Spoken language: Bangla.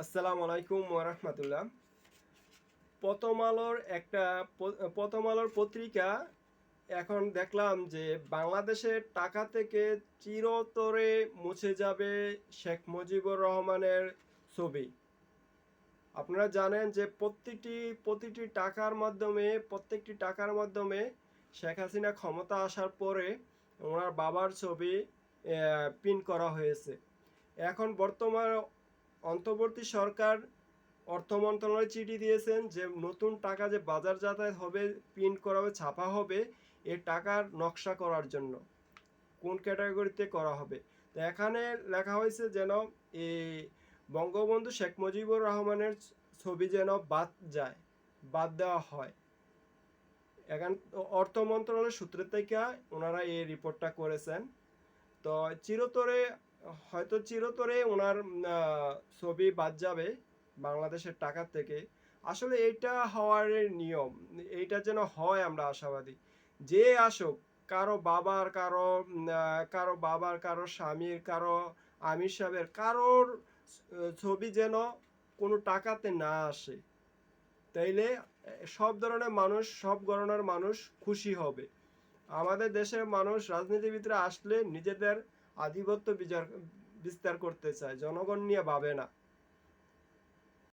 আসসালামু আলাইকুম ওরহমতুল্লাহ প্রথম আলোর একটা প্রথম আলোর পত্রিকা, এখন দেখলাম যে বাংলাদেশের টাকা থেকে চিরতরে মুছে যাবে শেখ মুজিবুর রহমানের ছবি। আপনারা জানেন যে প্রতিটি প্রতিটি টাকার মাধ্যমে, প্রত্যেকটি টাকার মাধ্যমে শেখ হাসিনা ক্ষমতা আসার পরে ওনার বাবার ছবি প্রিন্ট করা হয়েছে। এখন বর্তমান অন্তর্বর্তী সরকার অর্থ মন্ত্রণালয় চিঠি দিয়েছেন যে নতুন টাকা যে বাজার যাতায়াত হবে প্রিন্ট করা হবে, ছাপা হবে, এ টাকার নকশা করার জন্য, কোন ক্যাটাগরিতে করা হবে। তো এখানে লেখা হয়েছে যেন এই বঙ্গবন্ধু শেখ মুজিবুর রহমানের ছবি যেন বাদ যায়, বাদ দেওয়া হয়। এখন অর্থ মন্ত্রণালয়ের সূত্র থেকে ওনারা এই রিপোর্টটা করেছেন। তো চিরতরে হয়তো চিরতরে ওনার ছবি বাদ যাবে বাংলাদেশের টাকার থেকে। আসলে এইটা হওয়ার নিয়ম, এইটা যেন হয় আমরা আশাবাদী। যে আসুক, কারও বাবার, কারও কারও বাবার, কারও স্বামীর, কারও আমির সাহেবের, কারোর ছবি যেন কোনো টাকাতে না আসে, তাইলে সব ধরনের মানুষ, সব ধরনের মানুষ খুশি হবে। আমাদের দেশের মানুষ রাজনীতিবিদরা আসলে নিজেদের আধিপত্য বিচার বিস্তার করতে চায়। জনগণ নিয়ে ভাবে না।